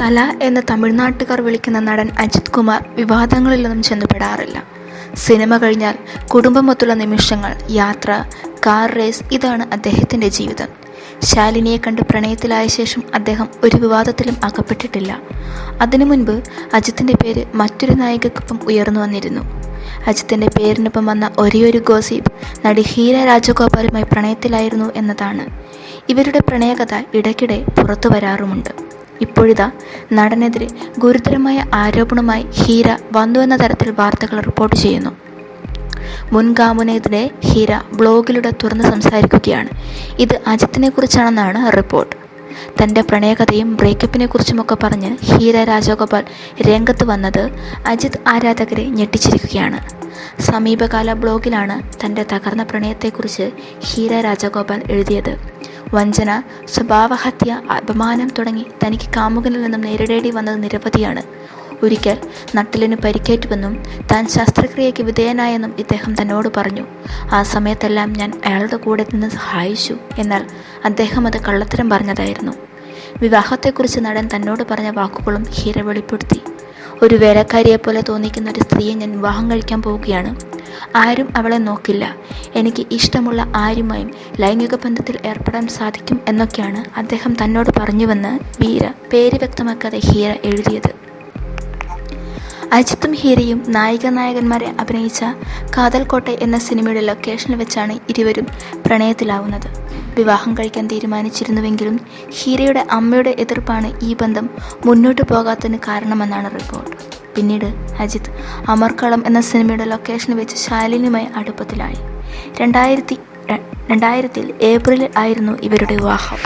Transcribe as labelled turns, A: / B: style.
A: തല എന്ന് തമിഴ്നാട്ടുകാർ വിളിക്കുന്ന നടൻ അജിത് കുമാർ വിവാദങ്ങളിലൊന്നും ചെന്നുപെടാറില്ല. സിനിമ കഴിഞ്ഞാൽ കുടുംബമൊത്തുള്ള നിമിഷങ്ങൾ യാത്ര കാർ റേസ് ഇതാണ് അദ്ദേഹത്തിന്റെ ജീവിതം. ശാലിനിയെ കണ്ട് പ്രണയത്തിലായ ശേഷം അദ്ദേഹം ഒരു വിവാദത്തിലും അകപ്പെട്ടിട്ടില്ല. അതിനു മുൻപ് അജിത്തിന്റെ പേര് മറ്റൊരു നായികക്കൊപ്പം ഉയർന്നു വന്നിരുന്നു. അജിത്തിന്റെ പേരിനൊപ്പം വന്ന ഒരേയൊരു ഗോസിപ്പ് നടി ഹീര രാജഗോപാലുമായി പ്രണയത്തിലായിരുന്നു എന്നതാണ്. ഇവരുടെ പ്രണയകഥ ഇടയ്ക്കിടെ പുറത്തു വരാറുമുണ്ട്. ഇപ്പോഴിതാ നടനെതിരെ ഗുരുതരമായ ആരോപണമായി ഹീര വന്നുവെന്ന തരത്തിൽ വാർത്തകൾ റിപ്പോർട്ട് ചെയ്യുന്നു. മുൻകാമുനെതിരെ ഹീര ബ്ലോഗിലൂടെ തുറന്ന് സംസാരിക്കുകയാണ്. ഇത് അജിത്തിനെ കുറിച്ചാണെന്നാണ് റിപ്പോർട്ട്. തന്റെ പ്രണയകഥയും ബ്രേക്കപ്പിനെ കുറിച്ചുമൊക്കെ പറഞ്ഞ് ഹീര രാജഗോപാൽ രംഗത്ത് വന്നത് അജിത് ആരാധകരെ ഞെട്ടിച്ചിരിക്കുകയാണ്. സമീപകാല ബ്ലോഗിലാണ് തന്റെ തകർന്ന പ്രണയത്തെക്കുറിച്ച് ഹീര രാജഗോപാൽ എഴുതിയത്. വഞ്ചന സ്വഭാവഹത്യ അപമാനം തുടങ്ങി തനിക്ക് കാമുകനിൽ നിന്നും നേരിടേണ്ടി വന്നത് നിരവധിയാണ്. ഒരിക്കൽ നട്ടിലിന് പരിക്കേറ്റുവെന്നും താൻ ശസ്ത്രക്രിയയ്ക്ക് വിധേയനായെന്നും ഇദ്ദേഹം തന്നോട് പറഞ്ഞു ആ സമയത്തെല്ലാം ഞാൻ അയാളുടെ കൂടെ നിന്ന് സഹായിച്ചു എന്നാൽ അദ്ദേഹം അത് കള്ളത്തരം പറഞ്ഞതായിരുന്നു. വിവാഹത്തെക്കുറിച്ച് നടൻ തന്നോട് പറഞ്ഞ വാക്കുകളും ഹീര വെളിപ്പെടുത്തി. ഒരു വേലക്കാരിയെപ്പോലെ തോന്നിക്കുന്ന ഒരു സ്ത്രീയെ ഞാൻ വിവാഹം കഴിക്കാൻ പോവുകയാണ്. ആരും അവളെ നോക്കില്ല. എനിക്ക് ഇഷ്ടമുള്ള ആരുമായും ലൈംഗിക ബന്ധത്തിൽ ഏർപ്പെടാൻ സാധിക്കും എന്നൊക്കെയാണ് അദ്ദേഹം തന്നോട് പറഞ്ഞുവെന്ന് വീര പേര് വ്യക്തമാക്കാതെ ഹീര എഴുതിയത്. അജിത്തും ഹീരയും നായിക നായകന്മാരെ അഭിനയിച്ച കാതൽകോട്ടെ എന്ന സിനിമയുടെ ലൊക്കേഷനിൽ വെച്ചാണ് ഇരുവരും പ്രണയത്തിലാവുന്നത്. വിവാഹം കഴിക്കാൻ തീരുമാനിച്ചിരുന്നുവെങ്കിലും ഹീരയുടെ അമ്മയുടെ എതിർപ്പാണ് ഈ ബന്ധം മുന്നോട്ട് പോകാത്തതിന് കാരണമെന്നാണ് റിപ്പോർട്ട്. പിന്നീട് അജിത് അമർക്കളം എന്ന സിനിമയുടെ ലൊക്കേഷൻ വെച്ച് ശാലിനിയുമായി അടുപ്പത്തിലായി. രണ്ടായിരത്തി രണ്ടായിരത്തിൽ ഏപ്രിലിൽ ആയിരുന്നു ഇവരുടെ വിവാഹം.